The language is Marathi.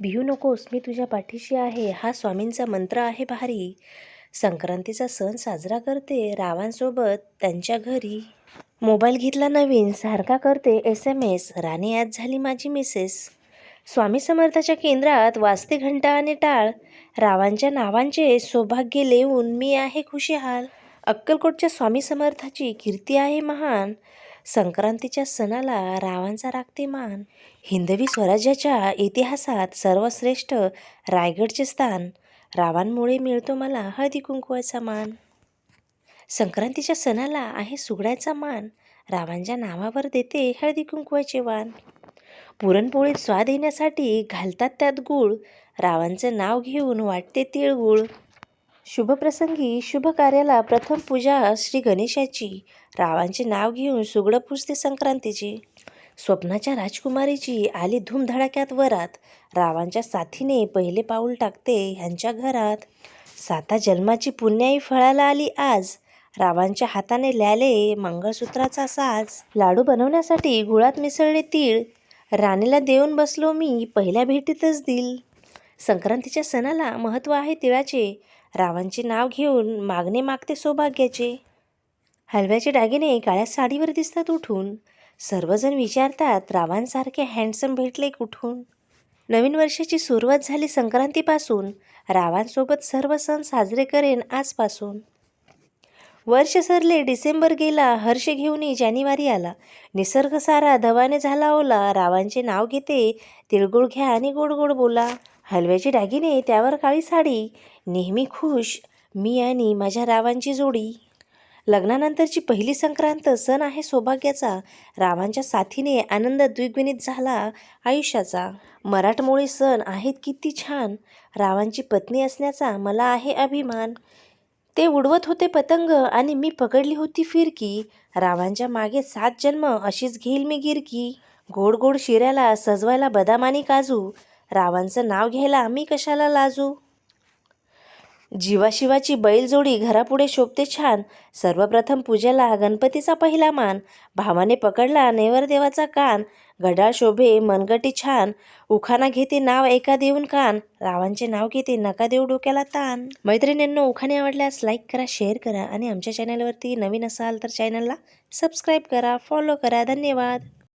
भिऊ नकोस मी तुझ्या पाठीशी आहे. हा स्वामींचा मंत्र आहे भारी. संक्रांतीचा सण साजरा करते रावांसोबत त्यांच्या घरी. मोबाईल घेतला नवीन सारखा करते एस एम एस राणी आज झाली माझी मिसेस. स्वामी समर्थाच्या केंद्रात वाजते घंटा आणि टाळ. रावांच्या नावांचे सौभाग्य लेऊन मी आहे खुशीहाल. अक्कलकोटच्या स्वामी समर्थाची कीर्ती आहे महान. संक्रांतीच्या सणाला रावांचा राखते मान. हिंदवी स्वराज्याच्या इतिहासात सर्वश्रेष्ठ रायगडचे स्थान. रावांमुळे मिळतो मला हळदी कुंकवाचा मान. संक्रांतीच्या सणाला आहे सुगड्याचा मान. रावांच्या नावावर देते हळदी कुंकवाचे वाण. पुरणपोळीत स्वाद येण्यासाठी घालतात त्यात गूळ. रावांचं नाव घेऊन वाटते तिळगुळ. शुभप्रसंगी शुभ कार्याला प्रथम पूजा श्री गणेशाची. रावांचे नाव घेऊन सुगडं पुजते संक्रांतीची. स्वप्नाच्या राजकुमारीची आली धूमधडाक्यात वरात. रावांच्या साथीने पहिले पाऊल टाकते ह्यांच्या घरात. साता जन्माची पुण्याई फळाला आली आज. रावांच्या हाताने ल्याले मंगळसूत्राचा साज. लाडू बनवण्यासाठी गुळात मिसळले तीळ. राणीला देऊन बसलो मी पहिल्या भेटीतच दिल. संक्रांतीच्या सणाला महत्त्व आहे तिळाचे. रावांचे नाव घेऊन मागणे मागते सौभाग्याचे. हलव्याचे दागिने काळ्या साडीवर दिसतात उठून. सर्वजण विचारतात रावांसारखे हँडसम भेटले कुठून? नवीन वर्षाची सुरुवात झाली संक्रांतीपासून. रावांसोबत सर्व सण साजरे करेन आजपासून. वर्ष सरले डिसेंबर गेला हर्ष घेऊनही जानेवारी आला. निसर्ग सारा धवाने झाला ओला. रावांचे नाव घेते तिळगुळ घ्या आणि गोड गोड बोला. हलव्याची दागिने त्यावर काळी साडी नेहमी खुश मी आणि माझ्या रावांची जोडी. लग्नानंतरची पहिली संक्रांत सण आहे सौभाग्याचा. रावांच्या साथीने आनंद द्विगुणित झाला आयुष्याचा. मराठमोळी सण आहेत किती छान. रावांची पत्नी असण्याचा मला आहे अभिमान. ते उडवत होते पतंग आणि मी पकडली होती फिरकी. रावांच्या मागे सात जन्म अशीच घेईल मी गिरकी. गोड गोड शिऱ्याला सजवायला बदाम आणि काजू. रावांचं नाव घ्यायला आम्ही कशाला लाजू? जीवाशिवाची बैलजोडी घरापुढे शोभते छान. सर्वप्रथम पूजेला गणपतीचा पहिला मान. भावाने पकडला नेवरदेवाचा कान. गडाळ शोभे मनगटी छान. उखाना घेते नाव एका देऊन कान. रावांचे नाव घेते नका देऊ डोक्याला ताण. मैत्रिणींनो उखाणे आवडल्यास लाईक करा शेअर करा आणि आमच्या चॅनलवरती नवीन असाल तर चॅनलला सबस्क्राईब करा फॉलो करा. धन्यवाद.